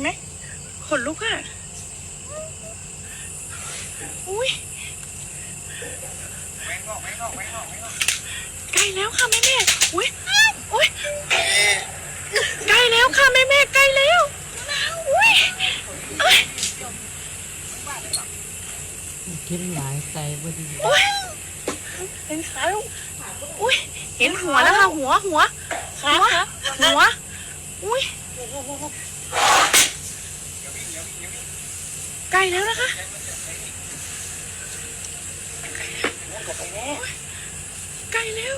ไหมขนลุกอะ อุ้ยแม่งอกแม่งอกแม่งอกแม่งอกใกล้แล้วค่ะแม่แม่อุ้ยอุ้ยใกล้แล้วค่ะแม่แม่ใกล้แล้วอุ้ยเอ้ยกินหลายไตบ่ดีอุ้ยเห็นขาแล้วอุ้ยเห็นหัวแล้วค่ะหัวหัวหัวหัว ใกลแล้วนะคะใกลแล้ว